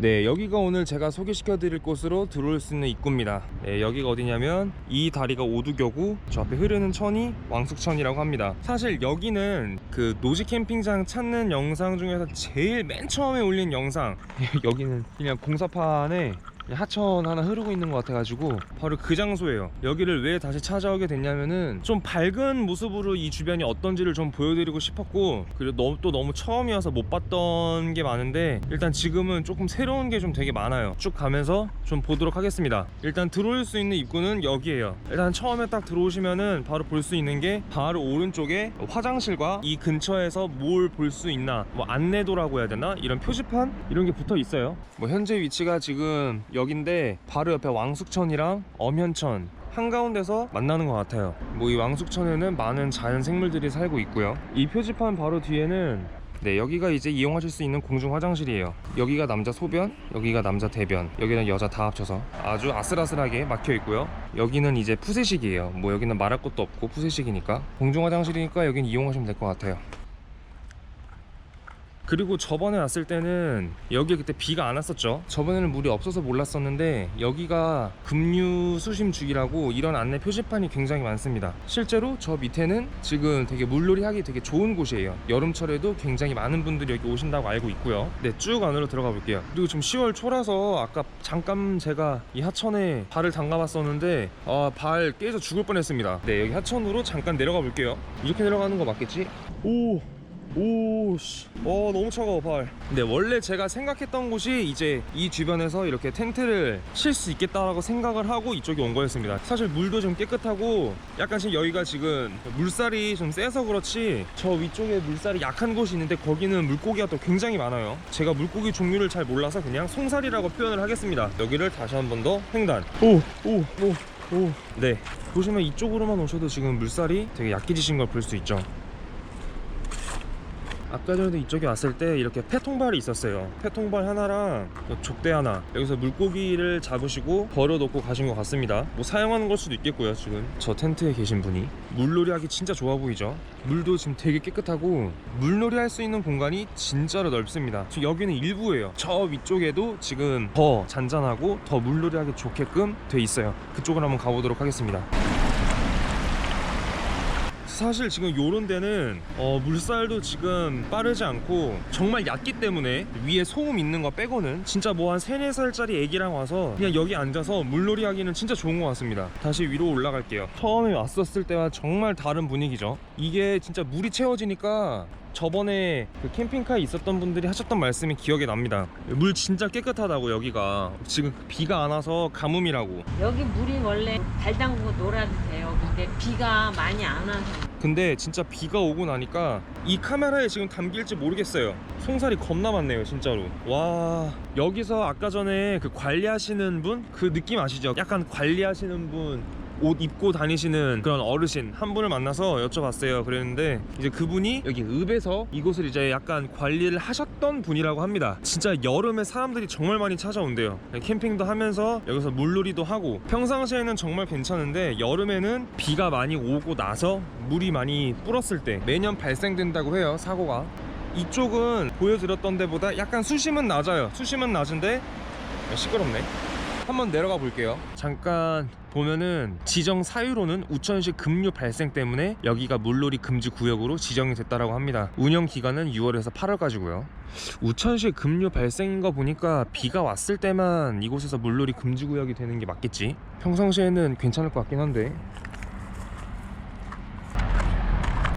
네, 여기가 오늘 제가 소개시켜 드릴 곳으로 들어올 수 있는 입구입니다. 네, 여기가 어디냐면 이 다리가 오두교구, 저 앞에 흐르는 천이 왕숙천이라고 합니다. 사실 여기는 그 노지 캠핑장 찾는 영상 중에서 제일 맨 처음에 올린 영상. 여기는 그냥 공사판에 하천 하나 흐르고 있는 것 같아가지고. 바로 그 장소예요. 여기를 왜 다시 찾아오게 됐냐면은 좀 밝은 모습으로 이 주변이 어떤지를 좀 보여드리고 싶었고 그리고 너무 또 너무 처음이어서 못 봤던 게 많은데 일단 지금은 조금 새로운 게 좀 되게 많아요. 쭉 가면서 좀 보도록 하겠습니다. 일단 들어올 수 있는 입구는 여기에요. 일단 처음에 딱 들어오시면은 바로 볼 수 있는 게 바로 오른쪽에 화장실과 이 근처에서 뭘 볼 수 있나 뭐 안내도라고 해야 되나? 이런 표지판? 이런 게 붙어 있어요. 뭐 현재 위치가 지금 여긴데 바로 옆에 왕숙천이랑 엄현천 한가운데서 만나는 것 같아요. 뭐 이 왕숙천에는 많은 자연 생물들이 살고 있고요. 이 표지판 바로 뒤에는 네 여기가 이제 이용하실 수 있는 공중 화장실이에요. 여기가 남자 소변 여기가 남자 대변. 여기는 여자 다 합쳐서 아주 아슬아슬하게 막혀 있고요. 여기는 이제 푸세식이에요. 뭐 여기는 말할 것도 없고 푸세식이니까. 공중 화장실이니까 여긴 이용하시면 될 것 같아요 그리고 저번에 왔을 때는 여기에 그때 비가 안 왔었죠. 저번에는 물이 없어서 몰랐었는데 여기가 급류 수심 주기라고 이런 안내 표지판이 굉장히 많습니다. 실제로 저 밑에는 지금 되게 물놀이 하기 되게 좋은 곳이에요. 여름철에도 굉장히 많은 분들이 여기 오신다고 알고 있고요. 네쭉 안으로 들어가 볼게요. 그리고 지금 10월 초라서 아까 잠깐 제가 이 하천에 발을 담가 봤었는데 아, 발 깨져 죽을 뻔했습니다. 네 여기 하천으로 잠깐 내려가 볼게요. 이렇게 내려가는 거 맞겠지? 오 오씨. 어 너무 차가워 발 근데 원래 제가 생각했던 곳이 이제 이 주변에서 이렇게 텐트를 칠 수 있겠다라고 생각을 하고 이쪽에 온 거였습니다. 사실 물도 좀 깨끗하고 약간 지금 여기가 지금 물살이 좀 세서 그렇지 저 위쪽에 물살이 약한 곳이 있는데 거기는 물고기가 또 굉장히 많아요. 제가 물고기 종류를 잘 몰라서 그냥 송사리라고 표현을 하겠습니다. 여기를 다시 한 번 더 횡단. 오 오 오 오. 네. 보시면 이쪽으로만 오셔도 지금 물살이 되게 약해지신 걸 볼 수 있죠 아까 전에도 이쪽에 왔을 때 이렇게 폐 통발이 있었어요. 폐 통발 하나랑 족대 하나. 여기서 물고기를 잡으시고 버려놓고 가신 것 같습니다. 뭐 사용하는 걸 수도 있겠고요 지금. 저 텐트에 계신 분이. 물놀이 하기 진짜 좋아 보이죠? 물도 지금 되게 깨끗하고 물놀이 할 수 있는 공간이 진짜로 넓습니다. 지금 여기는 일부예요. 저 위쪽에도 지금 더 잔잔하고 더 물놀이 하기 좋게끔 돼 있어요. 그쪽으로 한번 가보도록 하겠습니다 사실 지금 요런 데는 어, 물살도 지금 빠르지 않고 정말 얕기 때문에 위에 소음 있는 거 빼고는 진짜 뭐 한 3, 4살짜리 애기랑 와서 그냥 여기 앉아서 물놀이 하기는 진짜 좋은 것 같습니다. 다시 위로 올라갈게요. 처음에 왔었을 때와 정말 다른 분위기죠. 이게 진짜 물이 채워지니까 저번에 그 캠핑카에 있었던 분들이 하셨던 말씀이 기억에 납니다. 물 진짜 깨끗하다고 여기가. 지금 비가 안 와서 가뭄이라고. 여기 물이 원래 발 담그고 놀아도 돼요. 근데 비가 많이 안 와서. 근데 진짜 비가 오고 나니까 이 카메라에 지금 담길지 모르겠어요. 송살이 겁나 많네요 진짜로. 와 여기서 아까 전에 그 관리하시는 분? 그 느낌 아시죠? 약간 관리하시는 분 옷 입고 다니시는 그런 어르신 한 분을 만나서 여쭤봤어요. 그랬는데 이제 그분이 여기 읍에서 이곳을 이제 약간 관리를 하셨던 분이라고 합니다. 진짜 여름에 사람들이 정말 많이 찾아온대요. 캠핑도 하면서 여기서 물놀이도 하고 평상시에는 정말 괜찮은데 여름에는 비가 많이 오고 나서 물이 많이 불었을 때 매년 발생된다고 해요 사고가. 이쪽은 보여드렸던 데보다 약간 수심은 낮아요. 수심은 낮은데 시끄럽네 한번 내려가 볼게요. 잠깐 보면은 지정 사유로는 우천시 급류 발생 때문에 여기가 물놀이 금지 구역으로 지정이 됐다라고 합니다. 운영 기간은 6월에서 8월까지고요. 우천시 급류 발생인 거 보니까 비가 왔을 때만 이곳에서 물놀이 금지 구역이 되는 게 맞겠지? 평상시에는 괜찮을 것 같긴 한데.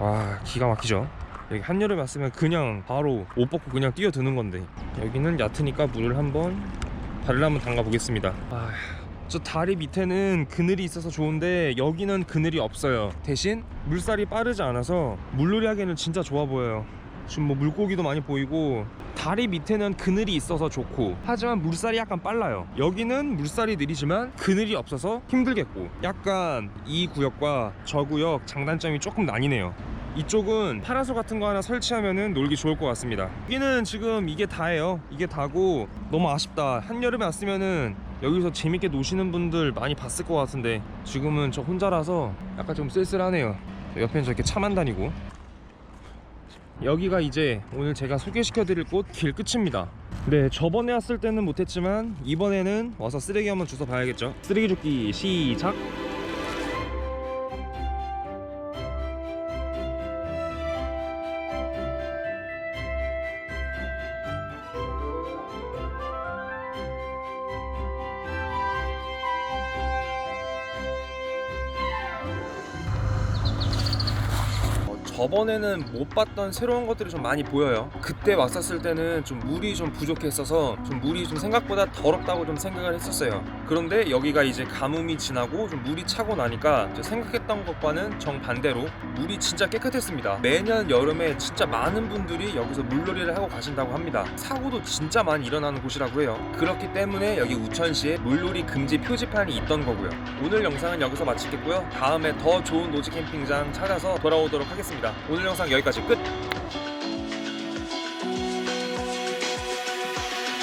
와 기가 막히죠? 여기 한여름에 왔으면 그냥 바로 옷 벗고 그냥 뛰어드는 건데. 여기는 얕으니까 물을 한번 발을 한번 담가 보겠습니다. 아, 저 다리 밑에는 그늘이 있어서 좋은데 여기는 그늘이 없어요. 대신 물살이 빠르지 않아서 물놀이 하기에는 진짜 좋아 보여요. 지금 뭐 물고기도 많이 보이고 다리 밑에는 그늘이 있어서 좋고 하지만 물살이 약간 빨라요. 여기는 물살이 느리지만 그늘이 없어서 힘들겠고 약간 이 구역과 저 구역 장단점이 조금 나뉘네요 이쪽은 파라솔 같은 거 하나 설치하면은 놀기 좋을 것 같습니다. 여기는 지금 이게 다예요. 이게 다고 너무 아쉽다. 한여름에 왔으면은 여기서 재밌게 노시는 분들 많이 봤을 것 같은데 지금은 저 혼자라서 약간 좀 쓸쓸하네요. 옆에는 저렇게 차만 다니고. 여기가 이제 오늘 제가 소개시켜 드릴 곳 길 끝입니다. 네 저번에 왔을 때는 못했지만 이번에는 와서 쓰레기 한번 주워 봐야겠죠? 쓰레기 줍기 시작 저번에는 못 봤던 새로운 것들이 좀 많이 보여요. 그때 왔었을 때는 좀 물이 좀 부족했어서 좀 물이 좀 생각보다 더럽다고 좀 생각을 했었어요. 그런데 여기가 이제 가뭄이 지나고 좀 물이 차고 나니까 저 생각했던 것과는 정반대로 물이 진짜 깨끗했습니다. 매년 여름에 진짜 많은 분들이 여기서 물놀이를 하고 가신다고 합니다. 사고도 진짜 많이 일어나는 곳이라고 해요. 그렇기 때문에 여기 우천시에 물놀이 금지 표지판이 있던 거고요. 오늘 영상은 여기서 마치겠고요. 다음에 더 좋은 노지 캠핑장 찾아서 돌아오도록 하겠습니다. 오늘 영상 여기까지 끝!